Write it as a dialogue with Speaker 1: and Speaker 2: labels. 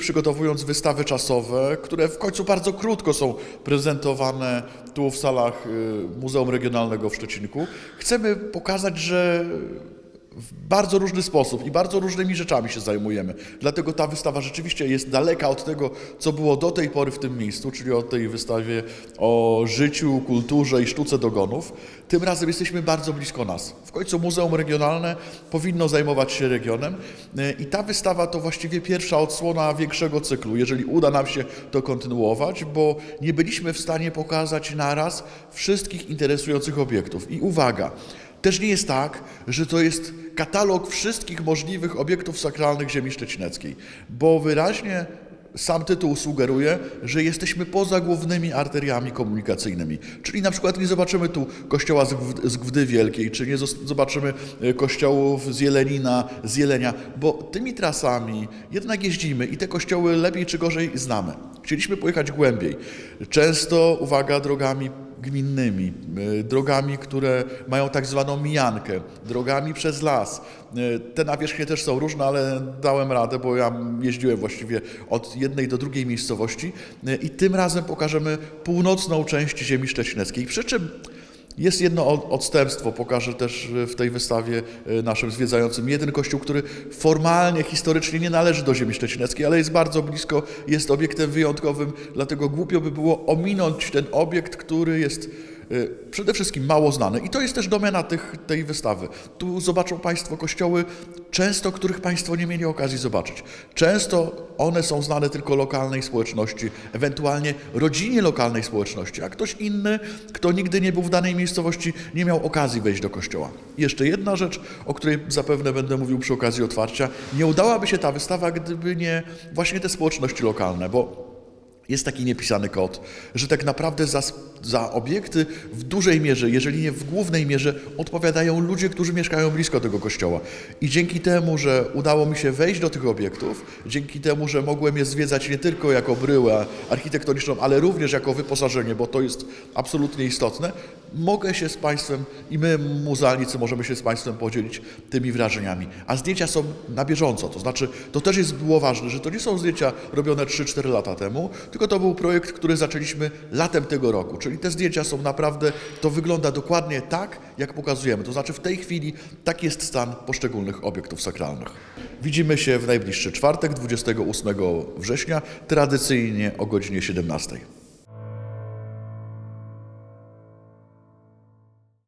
Speaker 1: Przygotowując wystawy czasowe, które w końcu bardzo krótko są prezentowane tu w salach y, Muzeum Regionalnego w Szczecinku, chcemy pokazać, że w bardzo różny sposób i bardzo różnymi rzeczami się zajmujemy. Dlatego ta wystawa rzeczywiście jest daleka od tego, co było do tej pory w tym miejscu, czyli o tej wystawie o życiu, kulturze i sztuce dogonów. Tym razem jesteśmy bardzo blisko nas. W końcu Muzeum Regionalne powinno zajmować się regionem y, i ta wystawa to właściwie pierwsza odsłona większego cyklu, jeżeli uda nam się to kontynuować, bo nie byliśmy w stanie pokazać naraz wszystkich interesujących obiektów. I uwaga, też nie jest tak, że to jest katalog wszystkich możliwych obiektów sakralnych ziemi szczecineckiej, bo wyraźnie sam tytuł sugeruje, że jesteśmy poza głównymi arteriami komunikacyjnymi. Czyli na przykład nie zobaczymy tu kościoła z Gwdy Wielkiej, czy nie zobaczymy e, kościołów z Jelenina, z Jelenia, bo tymi trasami jednak jeździmy i te kościoły lepiej czy gorzej znamy. Chcieliśmy pojechać głębiej. Często, uwaga, drogami gminnymi, y, drogami, które mają tak zwaną mijankę, drogami przez las. Y, Te nawierzchnie też są różne, ale dałem radę, bo ja jeździłem właściwie od jednej do drugiej miejscowości y, i tym razem pokażemy północną część ziemi szczecineckiej. Przy czym jest jedno od- odstępstwo, pokażę też w tej wystawie e, naszym zwiedzającym. Jeden kościół, który formalnie, historycznie nie należy do ziemi szczecineckiej, ale jest bardzo blisko, jest obiektem wyjątkowym, dlatego głupio by było ominąć ten obiekt, który jest e, przede wszystkim mało znany. I to jest też domena tych, tej wystawy. Tu zobaczą Państwo kościoły, często których Państwo nie mieli okazji zobaczyć. Często one są znane tylko lokalnej społeczności, ewentualnie rodzinie lokalnej społeczności, a ktoś inny, kto nigdy nie był w danej miejscowości, nie miał okazji wejść do kościoła. Jeszcze jedna rzecz, o której zapewne będę mówił przy okazji otwarcia. Nie udałaby się ta wystawa, gdyby nie właśnie te społeczności lokalne, bo jest taki niepisany kod, że tak naprawdę za, za obiekty w dużej mierze, jeżeli nie w głównej mierze, odpowiadają ludzie, którzy mieszkają blisko tego kościoła. I dzięki temu, że udało mi się wejść do tych obiektów, dzięki temu, że mogłem je zwiedzać nie tylko jako bryłę architektoniczną, ale również jako wyposażenie, bo to jest absolutnie istotne, mogę się z Państwem i my, muzealnicy, możemy się z Państwem podzielić tymi wrażeniami. A zdjęcia są na bieżąco, to znaczy to też jest było ważne, że to nie są zdjęcia robione 3-4 lata temu, tylko to był projekt, który zaczęliśmy latem tego roku, czyli te zdjęcia są naprawdę, to wygląda dokładnie tak, jak pokazujemy. To znaczy w tej chwili taki jest stan poszczególnych obiektów sakralnych. Widzimy się w najbliższy czwartek, 28 września, tradycyjnie o godzinie 17.